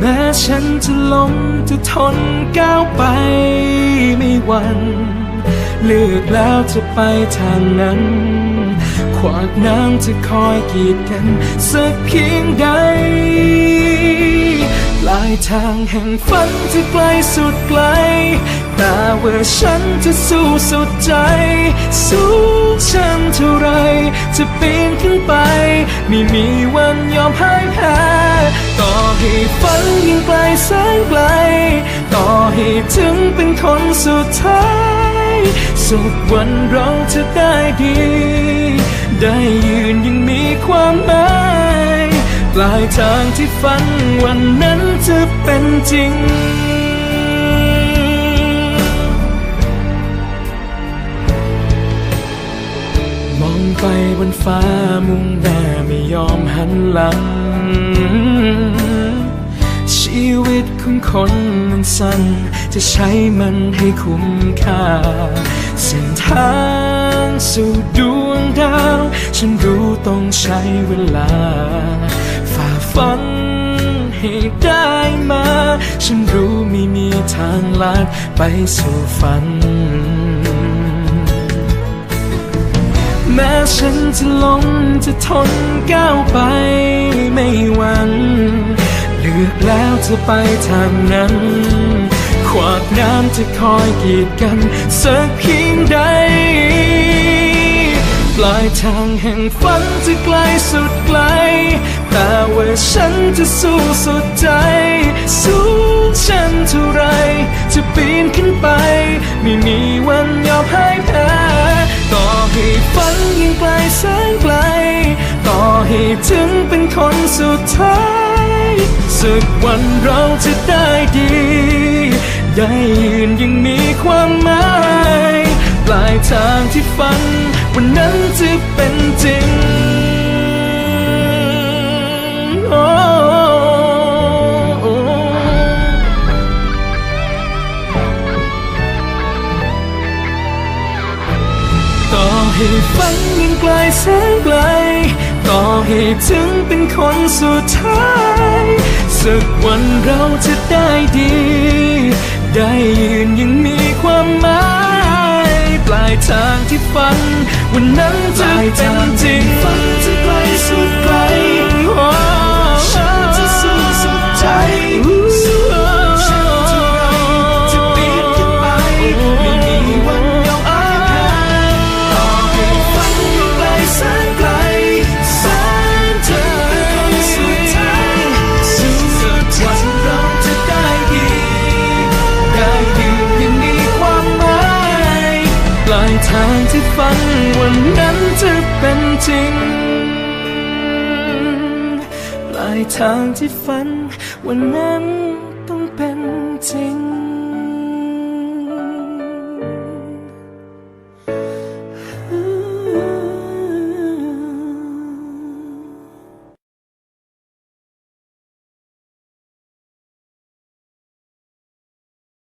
แม้ฉันจะล้มจะทนก้าวไปไม่หวันเลือกแล้วจะไปทางนั้น ขวากน้ำจะคอยกีดกัน สักเพียงใดปลายทางแห่งฝันจะไกลสุดไกล แต่ว่าฉันจะสู้สุดใจ สู้ฉันเท่าไร จะปีนขึ้นไป ไม่มีวันยอมพ่ายแพ้ ให้ฝันยิ่งไกลแสนไกล ต่อให้ถึงเป็นคนสุดท้าย สุดวันเราจะได้ดี ได้ยืนยังมีความหมายปลายทางที่ฝันวันนั้นจะเป็นจริงมองไปบนฟ้ามุ่งหน้าไม่ยอมหันหลัง วิตของคนมันสั้น จะใช้มันให้คุ้มค่า เส้นทางสู่ดวงดาว ฉันรู้ต้องใช้เวลา ฝ่าฟันให้ได้มา ฉันรู้ไม่มีทางลัดไปสู่ฝัน แม้ฉันจะล้มจะทนก้าวไปไม่หวั่น ลือกแล้วจะไปทางนั้น ขวากน้ำจะคอยกีดกัน สักเพียงใด ปลายทางแห่งฝันจะไกลสุดไกล แต่ว่าฉันจะสู้สุดใจ สู้ฉันเท่าไร จะปีนขึ้นไป ไม่มีวันยอมพ่ายแพ้ต่อให้ฝันยิ่งไกลแสนไกล ต่อให้ถึงเป็นคนสุดท้าย สักวันเราจะได้ดี ได้ยืนยังมีความหมาย ปลายทางที่ฝัน วันนั้นจะเป็นจริง ต่อให้ฝันยังไกลแสนไกล ต่อให้ถึงเป็นคนสุดท้าย สักวันเราจะได้ดี ได้ยืนยังมีความหมาย ปลายทางที่ฝัน วันนั้นจะเป็นจริงฝันจะไกลสุดไกล ฝันวันนั้นจะเป็นจริงปลายทางที่ฝันวันนั้นต้องเป็นจริง